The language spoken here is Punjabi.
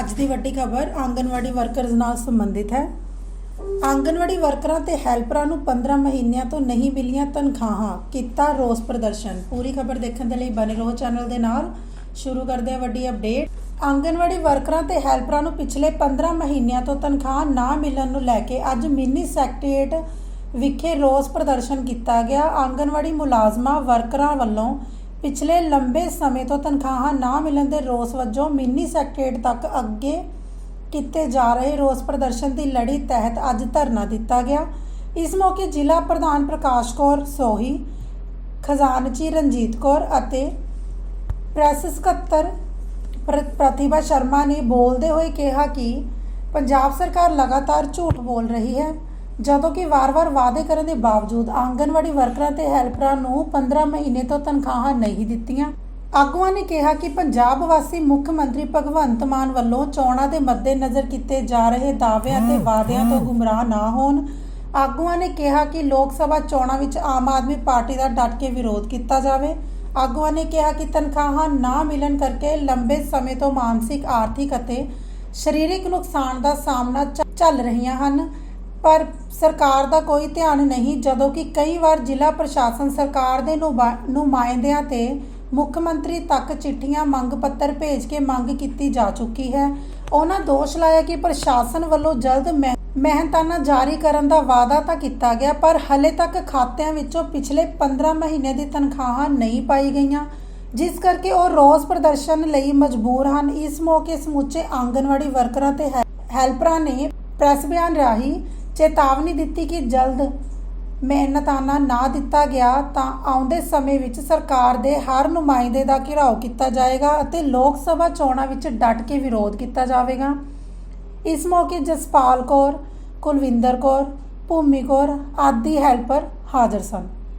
ਅੱਜ ਦੀ ਵੱਡੀ ਖਬਰ ਆਂਗਨਵਾੜੀ ਵਰਕਰਜ਼ ਨਾਲ ਸੰਬੰਧਿਤ ਹੈ। ਆਂਗਨਵਾੜੀ ਵਰਕਰਾਂ ਤੇ ਹੈਲਪਰਾਂ ਨੂੰ 15 ਮਹੀਨਿਆਂ ਤੋਂ ਨਹੀਂ ਮਿਲੀਆਂ ਤਨਖਾਹਾਂ, ਕੀਤਾ ਰੋਸ ਪ੍ਰਦਰਸ਼ਨ। ਪੂਰੀ ਖਬਰ ਦੇਖਣ ਦੇ ਲਈ ਬਨੇ ਰਹੋ ਚੈਨਲ ਦੇ ਨਾਲ। ਸ਼ੁਰੂ ਕਰਦੇ ਹਾਂ ਵੱਡੀ ਅਪਡੇਟ ਆਂਗਨਵਾੜੀ ਵਰਕਰਾਂ ਤੇ ਹੈਲਪਰਾਂ ਨੂੰ ਪਿਛਲੇ 15 ਮਹੀਨਿਆਂ ਤੋਂ ਤਨਖਾਹ ਨਾ ਮਿਲਣ ਨੂੰ ਲੈ ਕੇ ਅੱਜ ਮਿੰਨੀ ਸੈਕਟਰੀਏਟ ਵਿਖੇ ਰੋਸ ਪ੍ਰਦਰਸ਼ਨ ਕੀਤਾ ਗਿਆ। ਆਂਗਨਵਾੜੀ ਮੁਲਾਜ਼ਮਾਂ ਵਰਕਰਾਂ ਵੱਲੋਂ ਪਿਛਲੇ ਲੰਬੇ ਸਮੇਂ ਤੋਂ ਤਨਖਾਹਾਂ ਨਾ ਮਿਲਣ ਦੇ ਰੋਸ ਵਜੋਂ ਮਿੰਨੀ ਸੈਕਟਰੀਏਟ ਤੱਕ ਅੱਗੇ ਕੀਤੇ ਜਾ ਰਹੇ ਰੋਸ ਪ੍ਰਦਰਸ਼ਨ ਦੀ ਲੜੀ ਤਹਿਤ ਅੱਜ ਧਰਨਾ ਦਿੱਤਾ ਗਿਆ। ਇਸ ਮੌਕੇ ਜ਼ਿਲ੍ਹਾ ਪ੍ਰਧਾਨ ਪ੍ਰਕਾਸ਼ ਕੌਰ ਸੋਹੀ, ਖਜ਼ਾਨਚੀ ਰਣਜੀਤ ਕੌਰ ਅਤੇ ਪ੍ਰੈਸ ਸਕੱਤਰ ਪ੍ਰਤਿਭਾ ਸ਼ਰਮਾ ਨੇ ਬੋਲਦੇ ਹੋਏ ਕਿਹਾ ਕਿ ਪੰਜਾਬ ਸਰਕਾਰ ਲਗਾਤਾਰ ਝੂਠ ਬੋਲ ਰਹੀ ਹੈ। ਜਦੋਂ ਕਿ ਵਾਰ-ਵਾਰ ਵਾਅਦੇ ਕਰਨ ਦੇ ਬਾਵਜੂਦ ਆਂਗਨਵਾੜੀ ਵਰਕਰਾਂ ਤੇ ਹੈਲਪਰਾਂ ਨੂੰ 15 ਮਹੀਨੇ ਤੋਂ ਤਨਖਾਹਾਂ ਨਹੀਂ ਦਿੱਤੀਆਂ। ਆਗੂਆਂ ਨੇ ਕਿਹਾ ਕਿ ਪੰਜਾਬ ਵਾਸੀ ਮੁੱਖ ਮੰਤਰੀ ਭਗਵੰਤ ਮਾਨ ਵੱਲੋਂ ਚੋਣਾਂ ਦੇ ਮੱਦੇਨਜ਼ਰ ਕੀਤੇ ਜਾ ਰਹੇ ਦਾਅਵਿਆਂ ਤੇ ਵਾਅਦਿਆਂ ਤੋਂ ਗੁੰਮਰਾਹ ਨਾ ਹੋਣ। ਆਗੂਆਂ ਨੇ ਕਿਹਾ ਕਿ ਲੋਕ ਸਭਾ ਚੋਣਾਂ ਵਿੱਚ ਆਮ ਆਦਮੀ ਪਾਰਟੀ ਦਾ ਡਟ ਕੇ ਵਿਰੋਧ ਕੀਤਾ ਜਾਵੇ। ਆਗੂਆਂ ਨੇ ਕਿਹਾ ਕਿ ਤਨਖਾਹਾਂ ਨਾ ਮਿਲਣ ਕਰਕੇ ਲੰਬੇ ਸਮੇਂ ਤੋਂ ਮਾਨਸਿਕ ਆਰਥਿਕ ਅਤੇ ਸਰੀਰਕ ਨੁਕਸਾਨ ਦਾ ਸਾਹਮਣਾ ਚੱਲ ਰਹੀਆਂ ਹਨ। ਪਰ ਸਰਕਾਰ ਦਾ ਕੋਈ ਧਿਆਨ ਨਹੀਂ, ਜਦੋਂ ਕਿ ਕਈ ਵਾਰ ਜ਼ਿਲ੍ਹਾ ਪ੍ਰਸ਼ਾਸਨ ਸਰਕਾਰ ਦੇ ਨੁਮਾ- ਨੁਮਾਇੰਦਿਆਂ ਤੇ ਮੁੱਖ ਮੰਤਰੀ ਤੱਕ ਚਿੱਠੀਆਂ, ਮੰਗ ਪੱਤਰ ਭੇਜ ਕੇ ਮੰਗ ਕੀਤੀ ਜਾ ਚੁੱਕੀ ਹੈ। ਉਹਨਾਂ ਦੋਸ਼ ਲਾਇਆ ਕਿ ਪ੍ਰਸ਼ਾਸਨ ਵੱਲੋਂ ਜਲਦ ਮਹਿ- ਮਿਹਨਤਾਨਾ ਜਾਰੀ ਕਰਨ ਦਾ ਵਾਅਦਾ ਤਾਂ ਕੀਤਾ ਗਿਆ, ਪਰ ਹਲੇ ਤੱਕ ਖਾਤਿਆਂ ਵਿੱਚੋਂ ਪਿਛਲੇ 15 ਮਹੀਨੇ ਦੀ ਤਨਖਾਹਾਂ ਨਹੀਂ ਪਾਈ ਗਈਆਂ, ਜਿਸ ਕਰਕੇ ਉਹ ਰੋਸ ਪ੍ਰਦਰਸ਼ਨ ਲਈ ਮਜਬੂਰ ਹਨ। ਇਸ ਮੌਕੇ ਸਮੁੱਚੇ ਆਂਗਨਵਾੜੀ ਵਰਕਰਾਂ ਤੇ ਹੈਲਪਰਾਂ ਨੇ ਪ੍ਰੈਸ ਬਿਆਨ ਰਾਹੀਂ ਚੇਤਾਵਨੀ ਦਿੱਤੀ ਕਿ ਜਲਦ ਮਿਹਨਤਾਨਾ ਨਾ ਦਿੱਤਾ ਗਿਆ ਤਾਂ ਆਉਂਦੇ ਸਮੇਂ ਵਿੱਚ ਸਰਕਾਰ ਦੇ ਹਰ ਨੁਮਾਇੰਦੇ ਦਾ ਘਿਰਾਓ ਕੀਤਾ ਜਾਏਗਾ ਅਤੇ ਲੋਕ ਸਭਾ ਚੋਣਾਂ ਵਿੱਚ ਡਟ ਕੇ ਵਿਰੋਧ ਕੀਤਾ ਜਾਵੇਗਾ। ਇਸ ਮੌਕੇ ਜਸਪਾਲ ਕੌਰ, ਕੁਲਵਿੰਦਰ ਕੌਰ, ਭੂਮੀ ਕੌਰ ਆਦਿ ਹੈਲਪਰ ਹਾਜ਼ਰ ਸਨ।